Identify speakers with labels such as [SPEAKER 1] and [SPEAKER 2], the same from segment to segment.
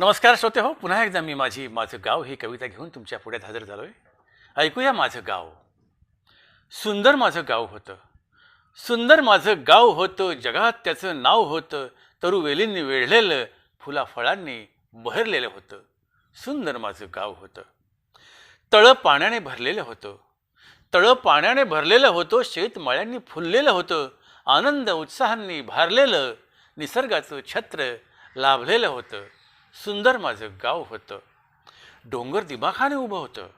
[SPEAKER 1] नमस्कार श्रोते हो पुन्हा एकदा मी माझी माझं गाव ही कविता घेऊन तुमच्या पुढ्यात हजर आहे ऐकूया माझं गाव सुंदर माझं गाव होतं. सुंदर माझं गाव होतं जगात त्याचं नाव होतं तरुवेलींनी वेढलेलं फुलाफळांनी बहरलेलं होतं. सुंदर माझं गाव होतं. तळं पाण्याने भरलेलं होतं. तळं पाण्याने भरलेलं होतं शेतमाळ्यांनी फुललेलं होतं आनंद उत्साहांनी भारलेलं निसर्गाचं छत्र लाभलेलं होतं. सुंदर माझं गाव होतं. डोंगर दिमाखाने उभं होतं.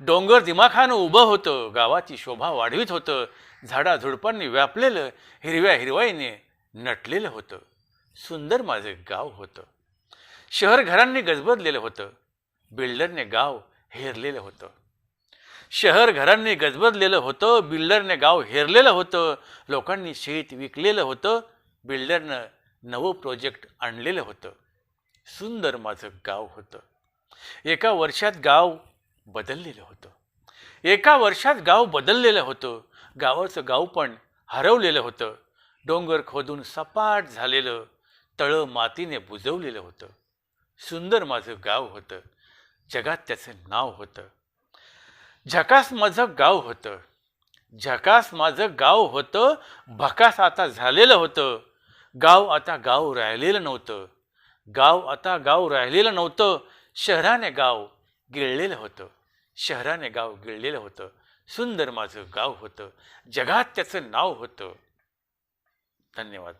[SPEAKER 1] डोंगर दिमाखानं उभं होतं. गावाची शोभा वाढवीत होतं. झाडाझुडपांनी व्यापलेलं हिरव्या हिरवाईने नटलेलं होतं. सुंदर माझं गाव होतं. शहर घरांनी गजबजलेलं होतं. बिल्डरने गाव हेरलेलं होतं. शहर घरांनी गजबजलेलं होतं. बिल्डरने गाव हेरलेलं होतं. लोकांनी शेत विकलेलं होतं. बिल्डरनं नवं प्रोजेक्ट आणलेलं होतं. सुंदर माझं गाव होतं. एका वर्षात गाव बदललेलं होतं. एका वर्षात गाव बदललेलं होतं. गावाचं गाव पण हरवलेलं होतं. डोंगर खोदून सपाट झालेलं तळं मातीने बुजवलेलं होतं. सुंदर माझं गाव होतं. जगात त्याचं नाव होतं. झकास माझं गाव होतं. झकास माझं गाव होतं. भकास आता झालेलं होतं. गाव आता गाव राहिलेलं नव्हतं. गाव आता गाव राहिलेलं नव्हतं शहराने गाव गिळलेलं होतं. शहराने गाव गिळलेलं होतं. सुंदर माझं गाव होतं. जगात त्याचं नाव होतं. धन्यवाद.